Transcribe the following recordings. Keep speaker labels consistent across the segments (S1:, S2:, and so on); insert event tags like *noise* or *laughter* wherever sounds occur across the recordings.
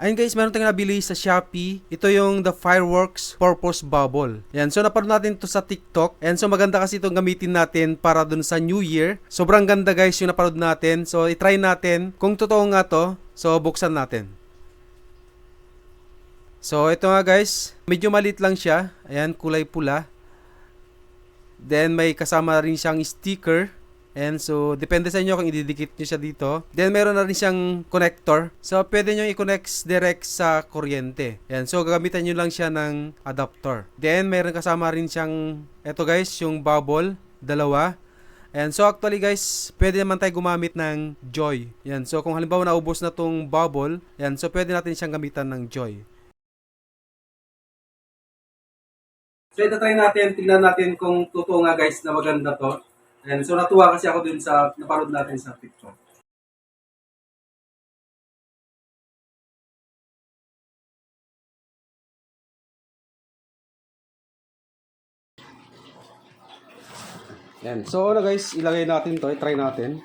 S1: Ayun guys, meron tayong nabili sa Shopee. Ito yung the fireworks purpose bubble. Yan, so napanood natin to sa TikTok. And so maganda kasi itong gamitin natin para dun sa New Year. Sobrang ganda guys yung napanood natin. So itry natin kung totoo nga to. So buksan natin. So ito nga guys, medyo malit lang siya. Ayan, kulay pula. Then may kasama rin siyang sticker. And so, depende sa inyo kung ididikit nyo siya dito. Then, meron na rin siyang connector. So, pwede nyo i-connect direct sa kuryente. Yan. So, gagamitan nyo lang siya ng adapter. Then, meron kasama rin siyang, eto guys, yung bubble. Dalawa. And so, actually guys, pwede naman tayo gumamit ng Joy. Yan. So, kung halimbawa naubos na tong bubble, yan. So, pwede natin siyang gamitan ng Joy. So, ito try natin. Tingnan natin kung totoo nga guys na maganda to. And so natuwa kasi ako dun sa naparod natin sa TikTok. Yan. So ano guys, ilagay natin to, try natin.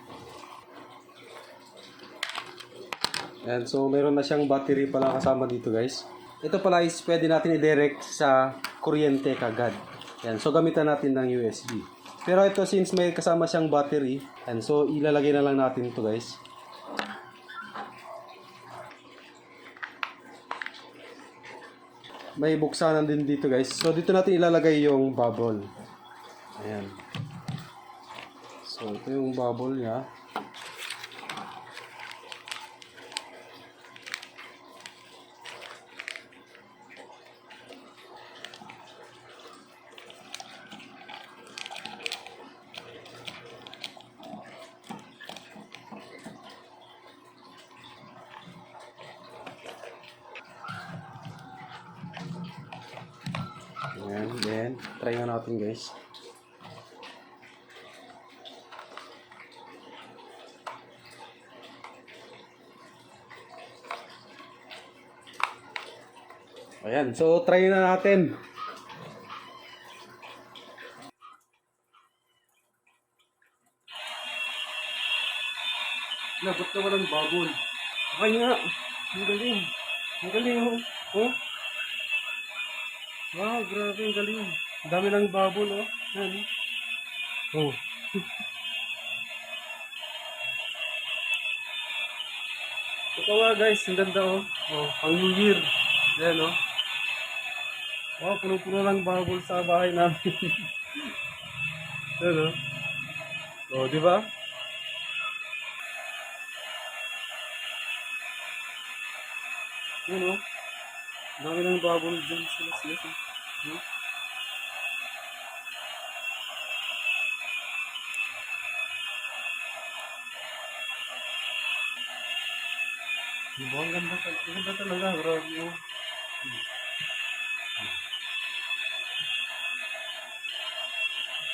S1: Yan. So meron na siyang battery pala kasama dito guys. Ito pala is pwede natin i-direct sa kuryente kagad. Yan. So gamitan natin ng USB. Pero ito since may kasama siyang battery, and so ilalagay na lang natin to guys. May buksanan din dito guys. So dito natin ilalagay yung bubble. Ayan. So ito yung bubble niya. Ayan, then try nga natin guys. Ayan, so try na natin. Lagot ka walang babol.
S2: Okay nga. Ang galing. Ang galing oh. Oh. Wow, grabe ang galing. Dami ng bubble oh. *laughs* Yan. Oh. Nga guys, ang ganda oh. Oh, pang New Year. Yan oh. Wow, puno-puno ng bubble sa bahay namin. *laughs* Yan oh. Oh, di ba? Yan o. Dami ng bubble dyan sila sila. sila. Hmm? Diba? Ang ganda, ang ganda talaga. Grabe o.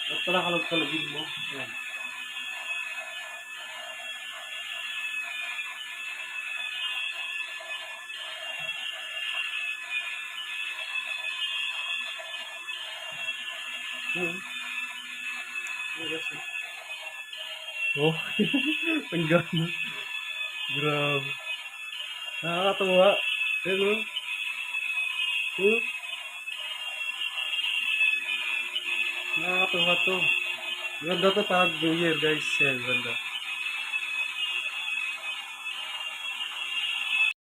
S2: Ba't pala mo? Yan. Oh, *laughs* ang gano. Grabe. Nakakatawa. Ano? Hmm? Nakakatawa to. Ganda to pag New Year guys. Yan, ganda.